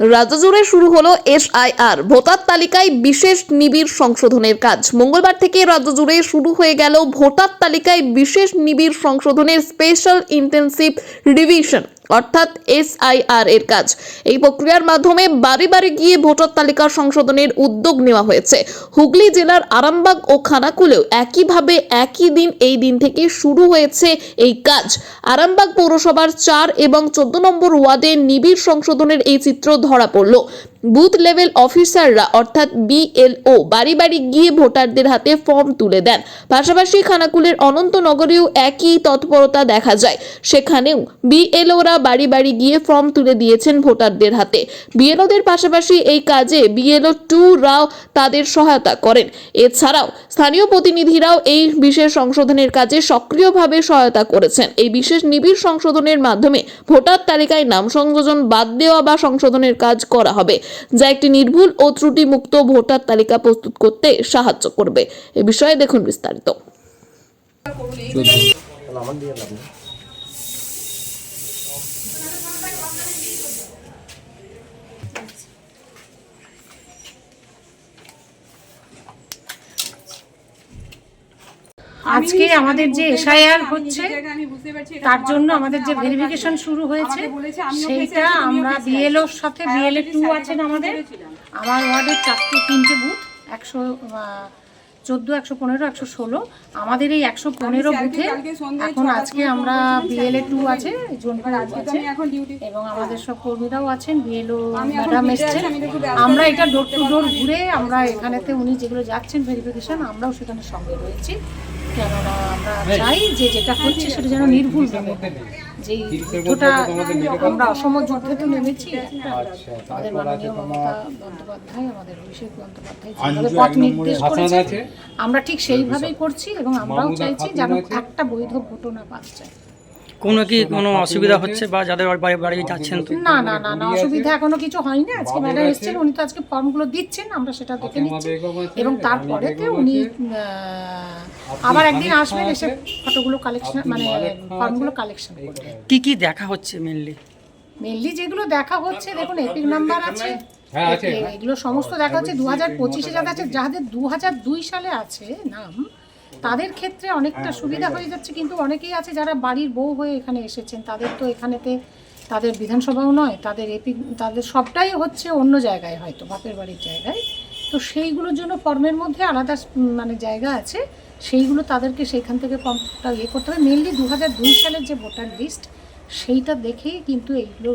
রাজ্য জুড়ে শুরু হলো এসআইআর। ভোটার তালিকায় বিশেষ নিবিড় সংশোধনের কাজ। মঙ্গলবার থেকে রাজ্য জুড়ে শুরু হয়ে গেল ভোটার তালিকায় বিশেষ নিবিড় সংশোধনের স্পেশাল ইন্টেন্সিভ রিভিশন। অর্থাৎ এসআইআর এর কাজ। এই প্রক্রিয়ার মাধ্যমে বাড়ি বাড়ি গিয়ে ভোটার তালিকা সংশোধনের উদ্যোগ নেওয়া হয়েছে। হুগলি জেলার আরামবাগ ও খানাকুলেও একইভাবে একই দিন এই দিন থেকে শুরু হয়েছে এই কাজ। আরামবাগ পৌরসভার চার এবং চোদ্দ নম্বর ওয়ার্ডে নিবিড় সংশোধনের এই চিত্র ধরা পড়ল। বুথ লেভেল অফিসাররা, অর্থাৎ বিএলও বাড়ি বাড়ি গিয়ে ভোটারদের হাতে ফর্ম তুলে দেন। পাশাপাশি খানাকুলের অনন্তনগরেও একই তৎপরতা দেখা যায়। সেখানেও বিএলওরা বাড়ি বাড়ি গিয়ে ফর্ম তুলে দিয়েছেন ভোটারদের হাতে। বিএলওদের পাশাপাশি এই কাজে বিএলও টু রাও তাদের সহায়তা করেন। এছাড়াও স্থানীয় প্রতিনিধিরাও এই বিশেষ সংশোধনের কাজে সক্রিয়ভাবে সহায়তা করেছেন। এই বিশেষ নিবিড় সংশোধনের মাধ্যমে ভোটার তালিকায় নাম সংযোজন বাদ দেওয়া বা সংশোধনের কাজ করা হবে। যা একটি নির্ভুল ও ত্রুটিমুক্ত ভোটার তালিকা প্রস্তুত করতে সাহায্য করবে। এ বিষয়ে দেখুন বিস্তারিত। আজকে আমাদের যে এসআইআর হচ্ছে তার জন্য আমাদের যে ভেরিফিকেশন শুরু হয়েছে সেইটা আমরা বিএলওর সাথে বিএলএ টু আছেন আমাদের। আমার ওয়ার্ডের চারটে তিনটে বুথ একশো চোদ্দ একশো পনেরো একশো ষোলো। আমাদের এই একশো পনেরো বুথে এখন আজকে আমরা বিএলএ টু আছে আছে এবং আমাদের সব কর্মীরাও আছেন বিএলও ম্যাডাম এসছেন। আমরা এটা ডোর টু ডোর ঘুরে আমরা এখানেতে উনি যেগুলো যাচ্ছেন ভেরিফিকেশন আমরাও সেখানে সঙ্গে রয়েছি। কেননা আমরা চাই যে যেটা হচ্ছে সেটা যেন নির্ভুল হবে যে যুদ্ধটা আমরা অসম যুদ্ধে তো নেমেছি আমাদের মাননীয় মমতা বন্দ্যোপাধ্যায় আমাদের অভিষেক বন্দ্যোপাধ্যায় যেভাবে পথ নির্দেশ করেছে আমরা ঠিক সেইভাবেই করছি এবং আমরাও চাইছি যেন একটা বৈধ ঘটনা পাচ্ছে যায়। কোনো কি কোনো অসুবিধা হচ্ছে বা যাদের বাড়ি বাড়ি যাচ্ছেন তো? না না না না অসুবিধা এখনও কিছু হয়নি। আজকে ম্যাডাম এসেছেন উনি তো আজকে ফর্মগুলো দিচ্ছেন আমরা সেটা দেখে নিচ্ছি। এবং তারপরেতে উনি আবার একদিন আসবেন এসে ফটোগুলো কালেকশন মানে ফর্মগুলো কালেকশন কি কি দেখা হচ্ছে মেনলি মেনলি যেগুলো দেখা হচ্ছে দেখুন এপিক নাম্বার আছে। এগুলো সমস্ত দেখা হচ্ছে দু হাজার পঁচিশে যাদের আছে যাদের দু হাজার দুই সালে আছে নাম তাদের ক্ষেত্রে অনেকটা সুবিধা হয়ে যাচ্ছে। কিন্তু অনেকেই আছে যারা বাড়ির বউ হয়ে এখানে এসেছেন তাদের তো এখানেতে তাদের বিধানসভাও নয় তাদের এপি তাদের সবটাই হচ্ছে অন্য জায়গায় হয়তো বাপের বাড়ির জায়গায়। তো সেইগুলোর জন্য ফর্মের মধ্যে আলাদা মানে জায়গা আছে সেইগুলো তাদেরকে সেইখান থেকে ফর্মটা ইয়ে করতে হবে। মেনলি দু হাজার দুই সালের যে ভোটার লিস্ট সেইটা দেখেই কিন্তু এইগুলো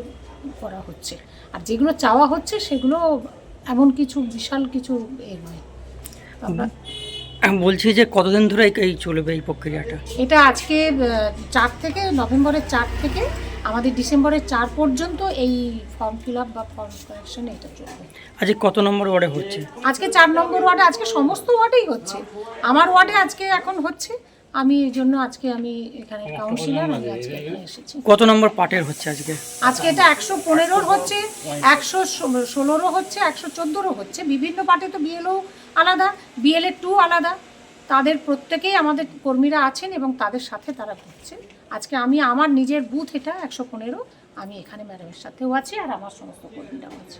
করা হচ্ছে। আর যেগুলো চাওয়া হচ্ছে সেগুলো এমন কিছু বিশাল কিছু এ নয়। আমরা আমি বলছি যে কতদিন ধরে এই- চলবে এই প্রক্রিয়াটা? এটা আজকে চার থেকে নভেম্বরের চার থেকে আমাদের ডিসেম্বরের চার পর্যন্ত এই ফর্ম ফিল আপ বা ফর্ম কালেকশন এটা চলবে। আজকে কত নম্বর ওয়ার্ডে হচ্ছে? আজকে চার নম্বর ওয়ার্ডে আজকে সমস্ত ওয়ার্ডেই হচ্ছে। আমার ওয়ার্ডে আজকে এখন হচ্ছে আমি এই জন্য আজকে আমি এখানে কাউন্সিলর আমি আজকে এখানে এসেছি। কত নম্বর পার্টের হচ্ছে আজকে? আজকে এটা একশো পনেরোর হচ্ছে একশো ষোলোরও হচ্ছে একশো চোদ্দোরও হচ্ছে। বিভিন্ন পার্টি তো বিএলও আলাদা বিএলএ টু আলাদা। তাদের প্রত্যেকেই আমাদের কর্মীরা আছেন এবং তাদের সাথে তারা ঘুরছেন আজকে আমি, আমার নিজের বুথ এটা একশো পনেরো। আমি এখানে ম্যাডামের সাথেও আছি আর আমার সমস্ত কর্মীরাও আছে।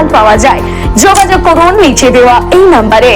পাওয়া যায়। যোগাযোগ করুন নিচে দেওয়া এই নাম্বারে।